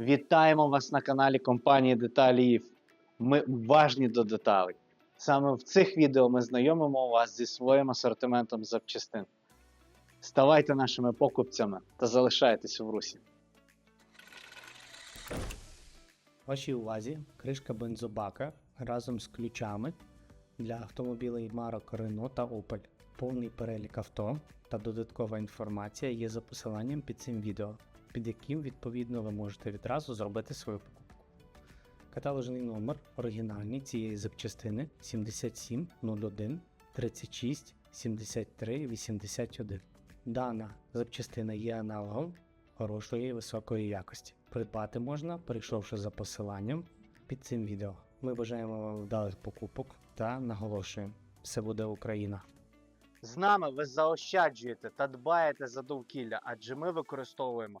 Вітаємо вас на каналі компанії Деталіїв. Ми уважні до деталей. Саме в цих відео ми знайомимо вас зі своїм асортиментом запчастин. Ставайте нашими покупцями та залишайтесь в русі. Вашій увазі кришка бензобака разом з ключами для автомобілей марок Renault та Opel. Повний перелік авто та додаткова інформація є за посиланням під цим відео, під яким відповідно ви можете відразу зробити свою покупку. Каталожний номер оригінальний цієї запчастини 7701 36 73 81. Дана запчастина є аналогом хорошої і високої якості. Придбати можна, перейшовши за посиланням під цим відео. Ми бажаємо вам вдалих покупок та наголошуємо, все буде Україна. З нами ви заощаджуєте та дбаєте за довкілля, адже ми використовуємо